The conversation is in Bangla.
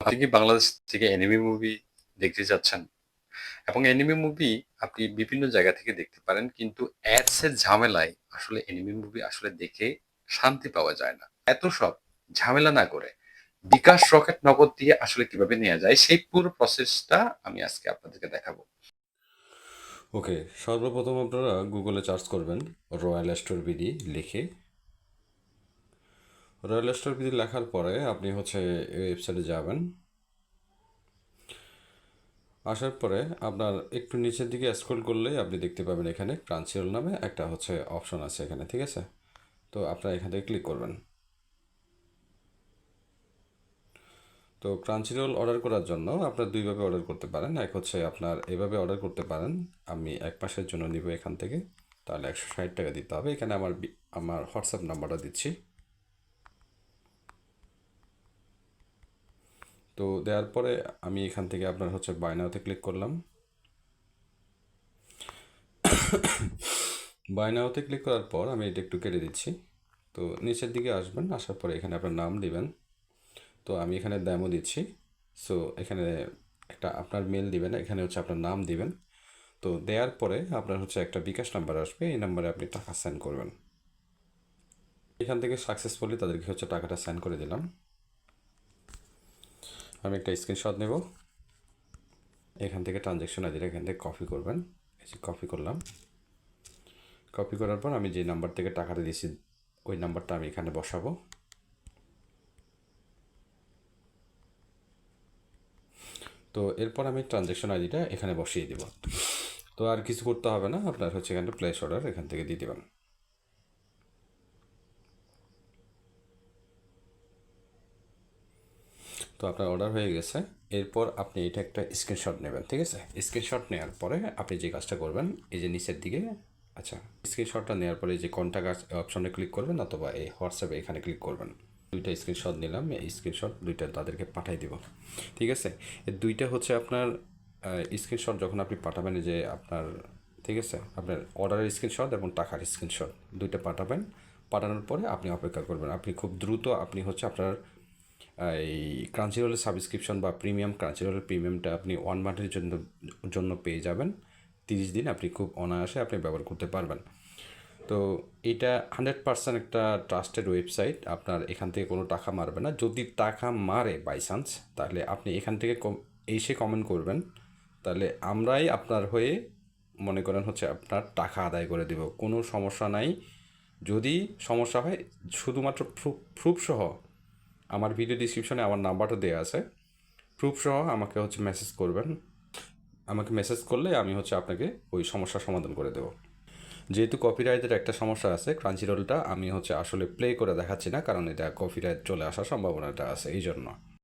আপনি কি বাংলাদেশ থেকে এনিমি মুভি দেখতে যাচ্ছেন? এবং এনিমি মুভি আপনি বিভিন্ন জায়গা থেকে দেখতে পারেন, কিন্তু অ্যাডস এর ঝামেলায় আসলে এনিমি মুভি আসলে দেখে শান্তি পাওয়া যায় না। এত সব ঝামেলা না করে বিকাশ রকেট নগদ দিয়ে আসলে কীভাবে নেওয়া যায়, সেই পুরো প্রসেসটা আমি আজকে আপনাদেরকে দেখাবো। ওকে সর্বপ্রথম আপনারা গুগলে সার্চ করবেন রয়্যাল স্টোর বিডি লিখে রয়্যাল স্টোর বিডি লেখার পরে আপনি হচ্ছে ওয়েবসাইটে যাবেন। আসার পরে আপনার একটু নিচের দিকে স্ক্রল করলেই আপনি দেখতে পাবেন এখানে ক্রাঞ্চিরোল নামে একটা হচ্ছে অপশন আছে এখানে, ঠিক আছে? তো আপনারা এখান থেকে ক্লিক করবেন। তো ক্রাঞ্চি রোল অর্ডার করার জন্য আপনার দুইভাবে অর্ডার করতে পারেন। এক হচ্ছে আপনার এভাবে অর্ডার করতে পারেন, আমি এক মাসের জন্য নিব এখান থেকে, তাহলে একশো ষাট টাকা দিতে হবে। এখানে আমার আমার হোয়াটসঅ্যাপ নাম্বারটা দিচ্ছি। তো দেওয়ার পরে আমি এখান থেকে আপনার হচ্ছে বায়নাওতে ক্লিক করলাম। বায়নাওতে ক্লিক করার পর আমি এটা একটু কেটে দিচ্ছি। তো নিচের দিকে আসবেন, আসার পরে এখানে আপনার নাম দিবেন। তো আমি এখানে ডেমো দিচ্ছি। সো এখানে একটা আপনার মেল দিবেন, এখানে হচ্ছে আপনার নাম দিবেন। তো দেওয়ার পরে আপনার হচ্ছে একটা বিকাশ নাম্বার আসবে, এই নাম্বারে আপনি টাকা সেন্ড করবেন। এখান থেকে সাকসেসফুলি তাদেরকে হচ্ছে টাকাটা সেন্ড করে দিলাম। আমি একটা স্ক্রিনশট নেব। এখান থেকে ট্রানজ্যাকশন আইডিটা এখান থেকে কপি করবেন। এই যে কপি করলাম। কপি করার পর আমি যে নাম্বার থেকে টাকাটা দিয়েছি, ওই নাম্বারটা আমি এখানে বসাবো। তো এরপর আমি ট্রানজ্যাকশন আইডিটা এখানে বসিয়ে দিব। তো আর কিছু করতে হবে না। আপনার হচ্ছে এখানে প্লেস অর্ডার এখান থেকে দিয়ে দেবেন। তো আপনার অর্ডার হয়ে গেছে। এরপর আপনি এটা একটা স্ক্রিনশট নেবেন, ঠিক আছে? স্ক্রিনশট নেওয়ার পরে আপনি যে কাজটা করবেন, এই যে নিচের দিকে আচ্ছা স্ক্রিনশটটা নেওয়ার পরে যে কন্ট্যাক্ট অপশনে ক্লিক করবেন অথবা এই হোয়াটসঅ্যাপে এখানে ক্লিক করবেন। দুইটা স্ক্রিনশট নিলাম, এই স্ক্রিনশট দুইটা তাদেরকে পাঠাই দিব, ঠিক আছে? দুইটা হচ্ছে আপনার স্ক্রিনশট যখন আপনি পাঠাবেন যে আপনার, ঠিক আছে? আপনার অর্ডারের স্ক্রিনশট এবং টাকার স্ক্রিনশট দুইটা পাঠাবেন। পাঠানোর পরে আপনি অপেক্ষা করবেন। আপনি খুব দ্রুত আপনি হচ্ছে আপনার এই ক্রাঞ্চিরোলের সাবস্ক্রিপশন বা প্রিমিয়াম ক্রাঞ্চিরোলের প্রিমিয়ামটা আপনি ওয়ান মান্থের জন্য জন্য পেয়ে যাবেন। তিরিশ দিন আপনি খুব অনায়াসে আপনি ব্যবহার করতে পারবেন। তো এটা হান্ড্রেড পার্সেন্ট একটা ট্রাস্টেড ওয়েবসাইট আপনার এখান থেকে কোনো টাকা মারবে না। যদি টাকা মারে বাই চান্স তাহলে আপনি এখান থেকে এসে কমেন্ট করবেন। তাহলে আমরাই আপনার হয়ে মনে করেন হচ্ছে আপনার টাকা আদায় করে দেব। কোনো সমস্যা নাই। যদি সমস্যা হয়, শুধুমাত্র প্রুফ প্রুফ সহ আমার ভিডিও ডিসক্রিপশনে আমার নাম্বারটা দেওয়া আছে। প্রুফ সহ আমাকে হচ্ছে মেসেজ করবেন। আমাকে মেসেজ করলে আমি হচ্ছে আপনাকে ওই সমস্যার সমাধান করে দেবো। যেহেতু কপিরাইটের একটা সমস্যা আছে ক্রাঞ্চি রোলটা আমি হচ্ছে আসলে প্লে করে দেখাচ্ছি না, কারণ এটা কপিরাইট চলে আসার সম্ভাবনাটা আছে এই জন্য